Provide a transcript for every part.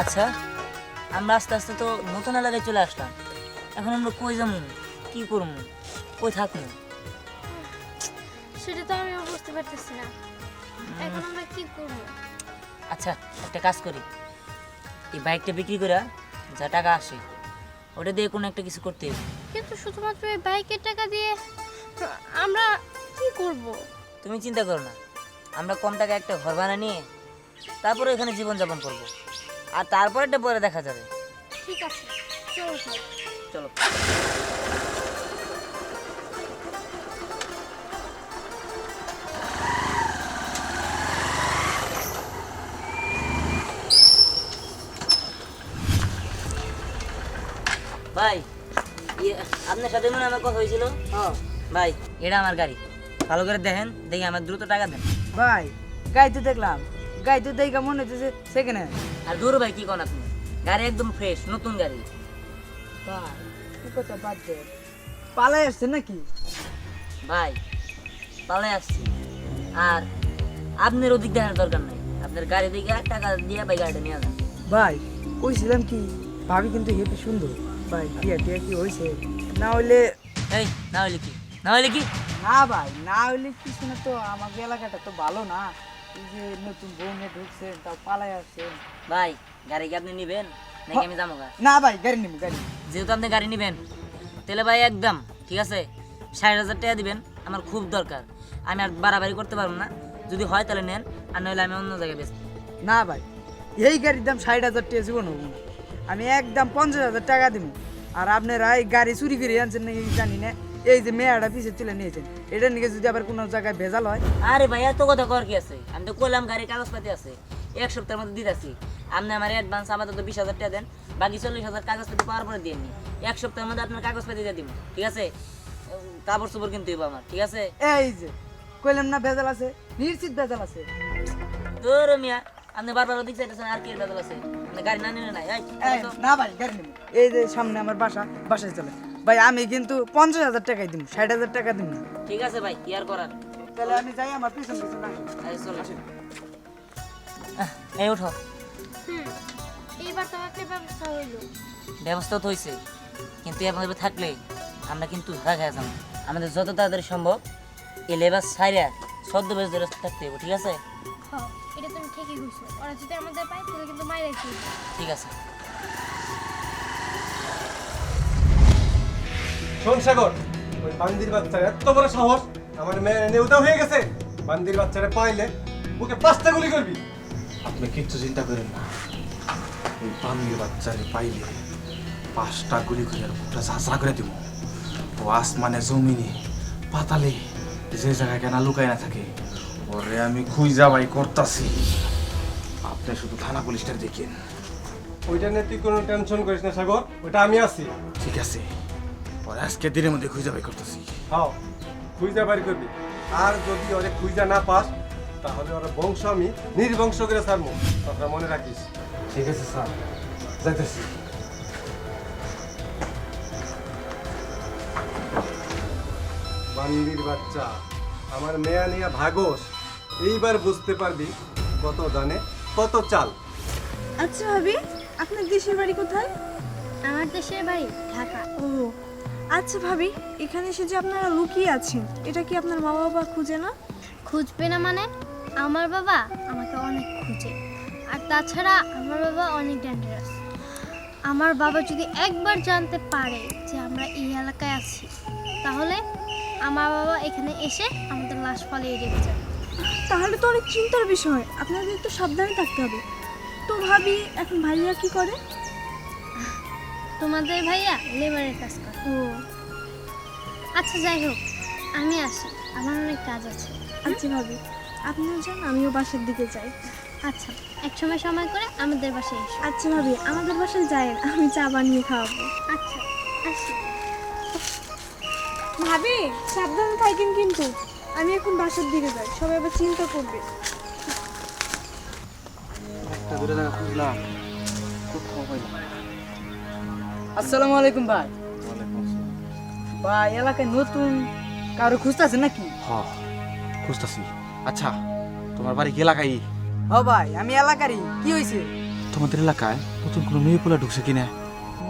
আচ্ছা আমরা আস্তে আস্তে তো নতুন এলাকায় চলে আসলাম। এখন আমরা কই যাব কি করব কই থাকব সেটা তো আমি বুঝতে পারতেছি না। এখন আমরা কি করব আচ্ছা একটা কাজ করি। এই বাইকটা বিক্রি করে যা টাকা আসে ওটা দিয়ে কোনো একটা কিছু করতে হবে কিন্তু শুধুমাত্র এই বাইকের টাকা দিয়ে আমরা কি করব? তুমি চিন্তা করো না। আমরা কম টাকা একটা ঘর ভাড়া নিয়ে তারপরে এখানে জীবনযাপন করব। আর তারপরেটা পরে দেখা যাবে। ঠিক আছে চলো চলো। ভাই ইয়ে, আপনার সাথে মনে আমার কথা হয়েছিল? ভাই এটা আমার গাড়ি। ভালো করে দেখেন দেখি আমার দ্রুত টাকা দেন। ভাই গাই তো দেখলাম। গাই তো দেখা মনে হচ্ছে সেকেন্ড হ্যান্ড আর দূর ভাই কি কোন আপনি? গাড়ি একদম ফ্রেশ নতুন গাড়ি। ভাই কি কথা বাদ দে। পালাই আসছে নাকি? ভাই পালে আসছি। আর আপনার ওদিক দেখার দরকার নাই। আপনার গাড়ি দিকে টাকা দিয়ে ভাই গাড়িটা নিয়ে যান। ভাই কইছিলাম কি ভাবি কিন্তু হেপি সুন্দর। ভাই বিয়া টিয়া কি হয়েছে না হইলে এই না হলে কি? না হলে কি? না ভাই না হইলে কিছু না তো আমাকে এলাকাটা তো ভালো না। যে নতুন বউ নিয়ে ঢুকছেন তাও পালাই আসছেন। ভাই গাড়ি কি আপনি নিবেন? নাকি আমি যাব না ভাই গাড়ি নিবো গাড়ি যেহেতু আপনি গাড়ি নিবেন তাহলে ভাই একদম ঠিক আছে? ষাট হাজার টাকা দিবেন আমার খুব দরকার। আমি আর বাড়াবাড়ি করতে পারব না। যদি হয় তাহলে নেন আর নইলে আমি অন্য জায়গায় বেচবো। না ভাই এই গাড়ির দাম ষাট হাজার টাকা জীবন হব আমি একদম পঞ্চাশ হাজার টাকা দিব আর আপনারা এই গাড়ি চুরি করে আনছেন নাকি জানি না। এই যে মেয়াটা পিছিয়ে তুলে নিয়েছেন এটা নিয়ে যদি আবার কোনো জায়গায় ভেজাল হয়? আরে ভাই এত কথা কর কি আছে? আমি তো কইলাম গাড়ির কাগজপাতি আছে। এক সপ্তাহের মধ্যে দিতেছি। আপনি আমার অ্যাডভান্স আমাদের তো বিশ হাজার টাকা দেন বাকি চল্লিশ হাজার কাগজপাতি পাওয়ার পরে দিয়ে নি। এক সপ্তাহের মধ্যে আপনার কাগজপাতি দিয়ে দিব ঠিক আছে? কাপড় চোপড় কিনতে হইব আমার ঠিক আছে? এই যে কইলাম না ভেজাল আছে নিশ্চিত ভেজাল আছে। তোর মিয়া আপনি বারবার ওদিক চাইতেছেন আর কি ভেজাল আছে? গাড়ি না নিলে নাই। না ভাই গাড়ি নেব। এই যে সামনে আমার বাসা বাসায় চলে। ভাই আমি কিন্তু পঞ্চাশ হাজার টাকাই দিব ষাট হাজার টাকা দিব না। ঠিক আছে ভাই কি আর করার? তাহলে আমি যাই আমার পিছন পিছন আসি। এই উঠো। এইবার তো একটা ব্যবস্থা হইল। ব্যবস্থা তো হয়েছে কিন্তু এভাবে থাকলে আমরা কিন্তু ধরা খেয়ে যাব আমাদের যত তাড়াতাড়ি সম্ভব এই লেবার সাইরা সদ্য বেশ ধরে থাকতে হবে ঠিক আছে? হ্যাঁ এটা তুমি ঠিকই কইছো। ওরা যদি আমাদের পায় তাহলে কিন্তু মাইরে কি ঠিক আছে। শোন সাগর ওই বান্দির বাচ্চার এত বড় সাহস আমার মেয়ে নেউতা হয়ে গেছে। বান্দির বাচ্চারা পাইলে ওকে পাঁচটা গুলি করবি। আপনি কিচ্ছু চিন্তা করেন না। ওই বান্দির বাচ্চারে পাইলে পাঁচটা গুলি করে বুকটা ঝাঁঝরা করে দিব। ও আসমানে জমিনে পাতালে যে জায়গায় কেনা লুকায় না থাকে ওরে আমি খুঁজা বাই করতাছি। আপনি শুধু থানা পুলিশটা দেখেন। ওইটা নিয়ে তুই কোনো টেনশন করিস না সাগর ওইটা আমি আছি। ঠিক আছে। ওরে আজকে দিনের মধ্যে খুঁজা বাই করতেছি। হাও খুঁজা বাড়ি করবি। আর যদি ওরে খুঁজা না পাস তাহলে ওরা বংশ আমি নির্বংশ করে ছাড়বো। কথা মনে রাখিস। ঠিক আছে স্যার। যাইতেছি। বান্দির বাচ্চা আমার মেয়া নিয়া ভাগস এইবার বুঝতে পারবি কত দানে কত চাল। আচ্ছা ভাবি আপনার দেশের বাড়ি কোথায়? আমার দেশের বাড়ি ঢাকা। ও আচ্ছা ভাবি এখানে এসে যে আপনারা লুকিয়ে আছেন এটা কি আপনার মা বাবা খুঁজে না? খুঁজবে না মানে? আমার বাবা আমাকে অনেক খুঁজে। আর তাছাড়া আমার বাবা অনেক ডেঞ্জারাস আমার বাবা যদি একবার জানতে পারে যে আমরা এই এলাকায় আছি তাহলে আমার বাবা এখানে এসে আমাদের লাশ ফালিয়ে রেখে যাবে। তাহলে তো অনেক চিন্তার বিষয়। আপনাদের তো সাবধানে থাকতে হবে। তো ভাবি এখন ভাইয়া কি করে? তোমাদের ভাইয়া লেবারের কাজ করে। ও। আচ্ছা যাই হোক আমি আসি। আমার অনেক কাজ আছে। আচ্ছা ভাবি আপনিও যান আমিও বাসার দিকে যাই। আচ্ছা এক সময় সময় করে আমাদের বাসায় এসো। আচ্ছা ভাবি আমাদের বাসায় যায়েন আমি চা বানিয়ে খাওয়াবো। আচ্ছা আসি। ভাবি সাবধানে থাকেন কিন্তু। আমি এখন বাসার দিকে যাই সবাই আবার চিন্তা করবে। একটা দূরে জায়গা খুঁজলাম না। আসসালামু আলাইকুম ভাই। ভাই এলাকায় নতুন কারও খুঁজতেছেন নাকি? হ খুঁজতাছি। আচ্ছা তোমার বাড়ি কি এলাকায়? হ ভাই আমি এলাকারই। কি হয়েছে তোমাদের এলাকায় নতুন কোনো মেয়ে পোলা ঢুকছে কিনা?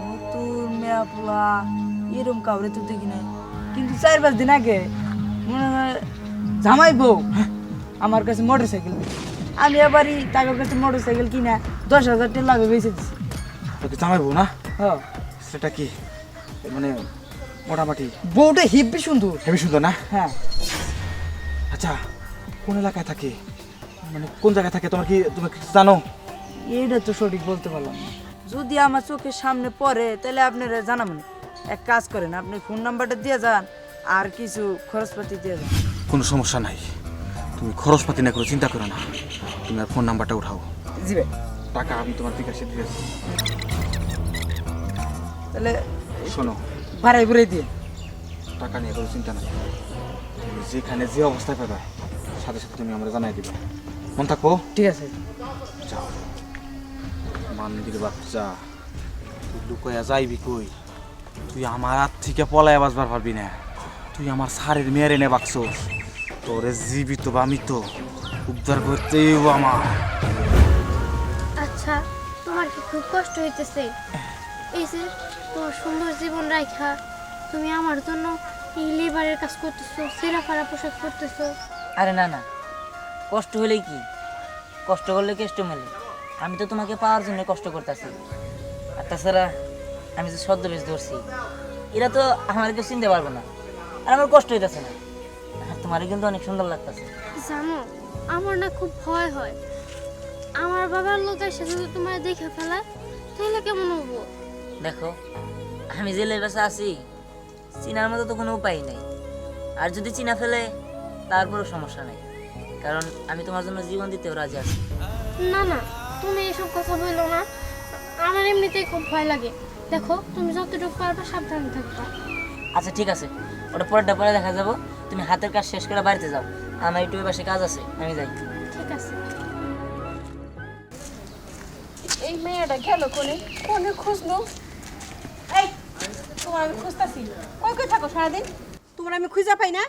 নতুন মেয়া পোলা এরম কাউরে তো দেখি নাই। কিন্তু চার পাঁচ দিন আগে মনে হয় জামাই বউ আমার কাছে মোটর সাইকেল আমি এবারই তাদের কাছে মোটর সাইকেল কিনা দশ হাজার টাকা লাভে বেঁচে দিছি। তোকে জামাইবো না? হ্যাঁ সেটা কি? মানে মোটামুটি। বউটা হিব্বি সুন্দর। হেবি সুন্দর না? হ্যাঁ। আচ্ছা কোন এলাকায় থাকে? মানে কোন জায়গায় থাকে? তোমার কি তুমি কি জানো? এইটা তো সঠিক বলতে পারলাম না। যদি আমার চোখের সামনে পড়ে তাহলে আপনারা জানাবেন। এক কাজ করেন আপনি ফোন নাম্বারটা দিয়ে যান আর কিছু খরচপাতি দিয়ে যান। কোনো সমস্যা নাই। তুমি খরচপাতি না করে চিন্তা করো না। তুমি আর ফোন নাম্বারটা উঠাও। জি ভাই। টাকা আমি তোমার বিকাশে দিয়েছি তাহলে শোনো। ভাড়াই ঘুরে দিয়ে। টাকা নিয়ে কোনো চিন্তা নাই। তুমি যেখানে যে অবস্থায় পাবে সাথে সাথে তুমি আমরা জানাই দিবে। মন থাকো ঠিক আছে। যাও। মান্দির বাচ্চা তুই লুকোয়া যাইবি কই? তুই আমার হাত থেকে পলায় বাঁচবার পারবি না। তুই আমার সারের মেয়ের এনে বাকছোস তোরে জীবিত বা মৃত উদ্ধার করতেই আমার। আচ্ছা তোমার কি খুব কষ্ট হইতেছে? এই যে তোমার সুন্দর জীবন রাখা তুমি আমার জন্য এই লেবারের কাজ করতেছো সেরা ফারা পোশাক করতেছো আরে না না। কষ্ট হলে কি? কষ্ট করলে কেষ্ট মেলে। আমি তো তোমাকে পাওয়ার জন্য কষ্ট করতেছি। আর তাছাড়া আমি যে ছদ্মবেশ ধরছি এরা তো আমার কেউ চিনতে পারবে না। আর আমার কষ্ট হইতেছে না। আর তোমারও কিন্তু অনেক সুন্দর লাগতেছে। জানো আমার না খুব ভয় হয়। আমার বাবার লোকের সাথে তোমার দেখে ফেলা তাহলে কেমন হব? দেখো আমি যে লেবাসে আছি। চিনার মতো তো কোনো উপায় নেই। আর যদি চিনা ফেলে তারপরেও সমস্যা নেই। কারণ আমি তোমার জন্য জীবন দিতেও রাজি আছি। না না তুমি এসব কথা বলল না। আমার এমনিতেই খুব ভয় লাগে। দেখো তুমি যতটুকু পারবে সাবধানে থাকবা। আচ্ছা ঠিক আছে। ওটা পরেরটা পরে দেখা যাব। তুমি হাতের কাজ শেষ করে বাড়িতে যাও। আমার একটু ওই পাশে কাজ আছে আমি যাই। ঠিক আছে। এই মেয়েটা গেল কোনে? কোনে খুঁজলো তোমার আমি খুঁজতেছি। কই কই থাকো সারাদিন? তোমার আমি খুঁজা পাই না।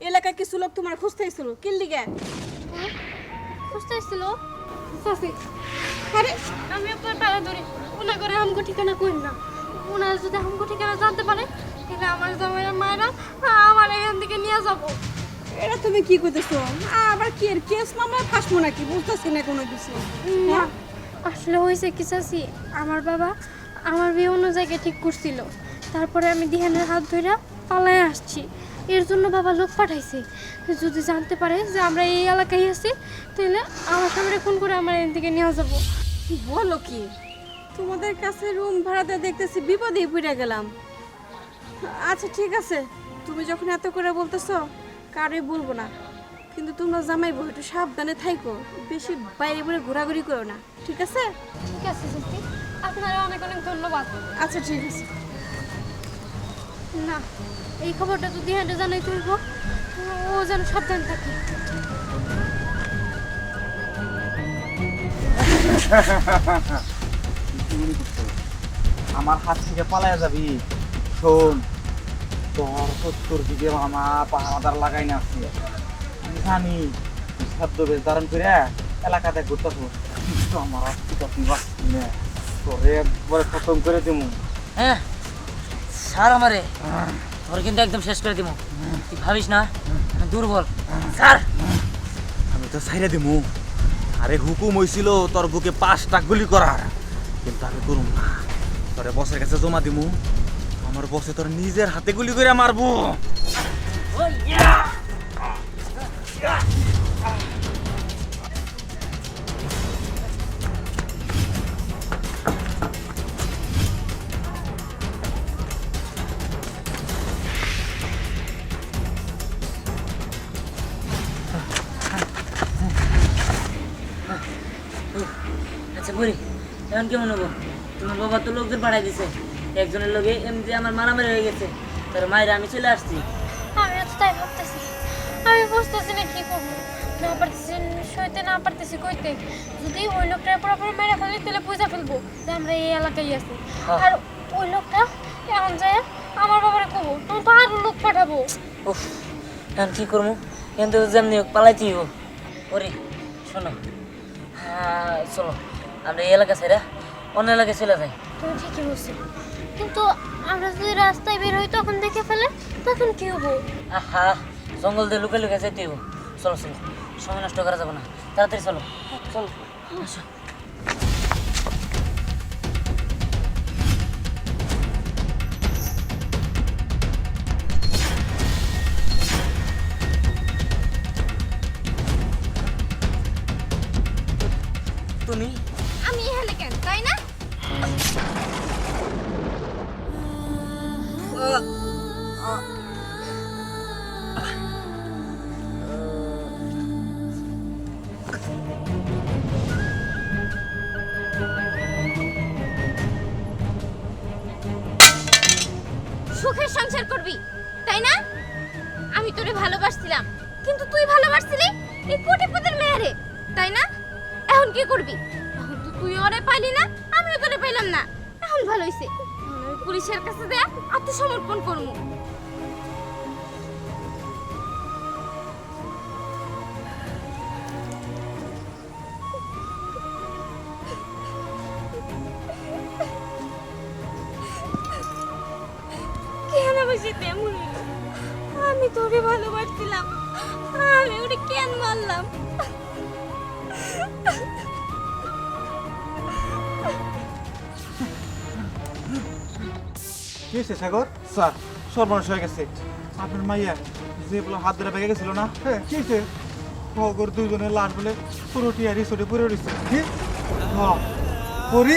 এলাকায় কিছু লোক তোমার খুঁজতে এসেছিল কিল বুঝতে এসেছিল চাচি আরে! আমি আপনার পায়ে ধরি। ওনা করে আমগো ঠিকানা কই না। ওনার যদি আমগো ঠিকানা জানতে পারে তাহলে আমার জামাইয়ের মায়েরা আমার এখান থেকে নিয়ে যাব। এটা তুমি কি করতেছো আবার কি এর কেস মামলা ফাঁসবো নাকি? বুঝতেছি না কোনো কিছু। না। আসলে হয়েছে কি চাচি? আমার বাবা আমার বিয়ে অন্য জায়গায় ঠিক করছিল। তারপরে আমি দিহানের হাত ধরে পালায় আসছি। এর জন্য বাবা লোক পাঠাইছে। যদি জানতে পারে যে আমরা এই এলাকায় আছি তাহলে আমার সামনে ফোন করে আমার এখান থেকে নিয়ে যাব। বলো কি? তোমাদের কাছে রুম ভাড়াতে দেখতেছি বিপদেই পড়ে গেলাম। আচ্ছা ঠিক আছে। তুমি যখন এত করে বলতেছো কারে বলব না। কিন্তু তোমরা জামাই জামাইবো একটু সাবধানে থাইকো। বেশি বাইরে বাইরে ঘোরাঘুরি করো না। ঠিক আছে? ঠিক আছে আপনারা অনেক অনেক ধন্যবাদ। আচ্ছা ঠিক আছে। না এই খবরটা তো দিহানটা জানাই তুলব ও যেন সাবধান থাকে। আমার হাত থেকে পালায়া যাবি। শোন তোর সত্তর দিকে মামা পাহাড়াদার লাগাই না আছে। আমি জানি শব্দ বেশ ধারণ করে এলাকাতে ঘুরতেছো। কিন্তু আমার না। তোরে একবারে খতম করে দিমু। হ্যাঁ স্যার আমারে। তোর কিন্তু একদম শেষ করে দিব তুই ভাবিস না? আমি দুর্বল। স্যার আমি তো ছাইরে দিমু। আরে হুকুম হইছিল তোর বুকে পাঁচটা গুলি করার। কিন্তু আমি করুম না। তোরে বসের কাছে জমা দিমু। আমার বসে তোর নিজের হাতে গুলি করে মারবো। এখন কেমন হব? তোমার বাবা তো লোকজন পাঠাই দিছে। একজনের লোকে এমনি আমার মারামারি হয়ে গেছে। তোর মায়ের আমি চলে আসছি। আমি আজ তাই ভাবতেছি। আমি বুঝতেছি না কি করব। না পারতেছি সইতে না পারতেছি কইতে। যদি ওই লোকটা পুরোপুরি মেরে ফেলি তাহলে বুঝে ফেলব যে আমরা এই এলাকায় আছি। হ্যাঁ। আর ওই লোকটা এখন যায় আমার বাবারে কবো তুমি তো আরও লোক পাঠাবো। উফ এখন কি করব? কিন্তু যেমনি হোক পালাইতেই হোক ওরে শোনো। হ্যাঁ চলো। আমরা এই এলাকা ছেড়ে অন্য এলাকায় চলে যাই। তুমি ঠিকই বলছো। কিন্তু আমরা যদি রাস্তায় বের হই তখন দেখে ফেলে তখন কি হব? আহা জঙ্গল দিয়ে লুকে লুকে যেতে হবে চলো চলো। সময় নষ্ট করা যাবে না। তাড়াতাড়ি চলো। চলো। সুখের সংসার করবি, তাই না? আমি তোরে ভালোবাসছিলাম, কিন্তু তুই ভালোবাসছিলি এই কোটিপতির মেয়ারে, তাই না? এখন কি করবি? এখন তো তুই ওরে পাইলি না, আমিও তোরে পাইলাম না। এখন ভালো হইছে। পুলিশের কাছে দেয়া আত্মসমর্পণ করব ভালোবাসছিলাম আমি ওরে কেন মারলাম? কি হয়েছে সাগর? স্যার। সর্বনাশ হয়ে গেছে। আপনার মাইয়া যে বলে হাত ধরে ভেঙে গেছিল না? হ্যাঁ কি হয়েছে? খবর দুজনের লাশ বলে পুরোটি আর রিসোর্টে পড়ে রয়েছে। কি? হ্যাঁ পরি